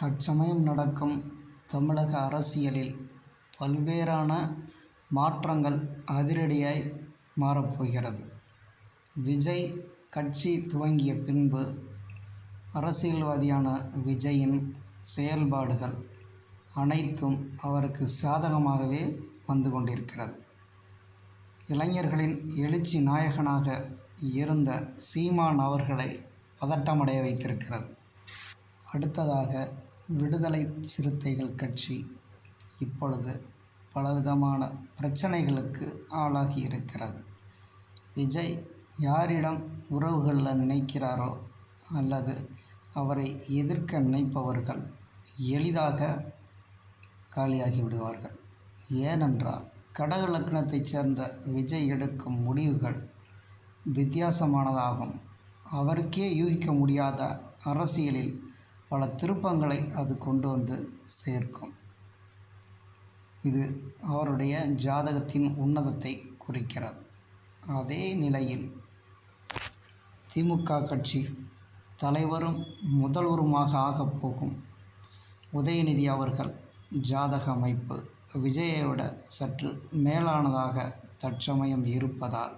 தற்சமயம் நடக்கும் தமிழக அரசியலில் பல்வேறான மாற்றங்கள் அதிரடியாய் மாறப்போகிறது. விஜய் கட்சி துவங்கிய பின்பு அரசியல்வாதியான விஜய்யின் செயல்பாடுகள் அனைத்தும் அவருக்கு சாதகமாகவே வந்து கொண்டிருக்கிறது. இளைஞர்களின் எழுச்சி நாயகனாக இருந்த சீமான் அவர்களை பதட்டமடைய வைத்திருக்கிறது. அடுத்ததாக விடுதலை சிறுத்தைகள் கட்சி இப்பொழுது பலவிதமான பிரச்சனைகளுக்கு ஆளாகி இருக்கிறது. விஜய் யாரிடம் உறவுகளில் நினைக்கிறாரோ அல்லது அவரை எதிர்க்க நினைப்பவர்கள் எளிதாக காலியாகி விடுவார்கள். ஏனென்றால் கடக லக்னத்தைச் சேர்ந்த விஜய் எடுக்கும் முடிவுகள் வித்தியாசமானதாகும். அவருக்கே யூகிக்க முடியாத அரசியலில் பல திருப்பங்களை அது கொண்டு வந்து சேர்க்கும். இது அவருடைய ஜாதகத்தின் உன்னதத்தை குறிக்கிறது. அதே நிலையில் திமுக கட்சி தலைவரும் முதல்வருமாக ஆகப்போகும் உதயநிதி அவர்கள் ஜாதக அமைப்பு விஜயை விட சற்று மேலானதாக தற்சமயம் இருப்பதால்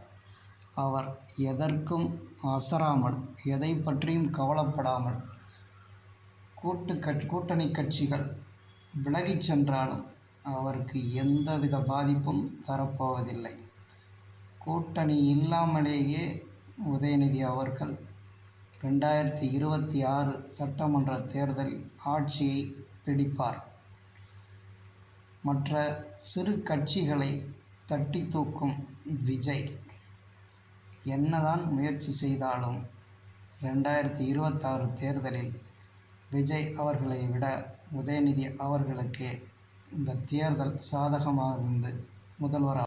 அவர் எதற்கும் அசராமல் எதை பற்றியும் கவலைப்படாமல் கூட்டணி கட்சிகள் விலகிச் சென்றாலும் அவருக்கு எந்தவித பாதிப்பும் தரப்போவதில்லை. கூட்டணி இல்லாமலேயே உதயநிதி அவர்கள் ரெண்டாயிரத்தி இருபத்தி ஆறு சட்டமன்ற தேர்தலில் ஆட்சியை பிடிப்பார். மற்ற சிறு கட்சிகளை தட்டி தூக்கும் விஜய் என்னதான் முயற்சி செய்தாலும் ரெண்டாயிரத்தி இருபத்தாறு தேர்தலில் விஜய் அவர்களை விட உதயநிதி அவர்களுக்கே இந்த தேர்தல் சாதகமாக இருந்து முதல்வர்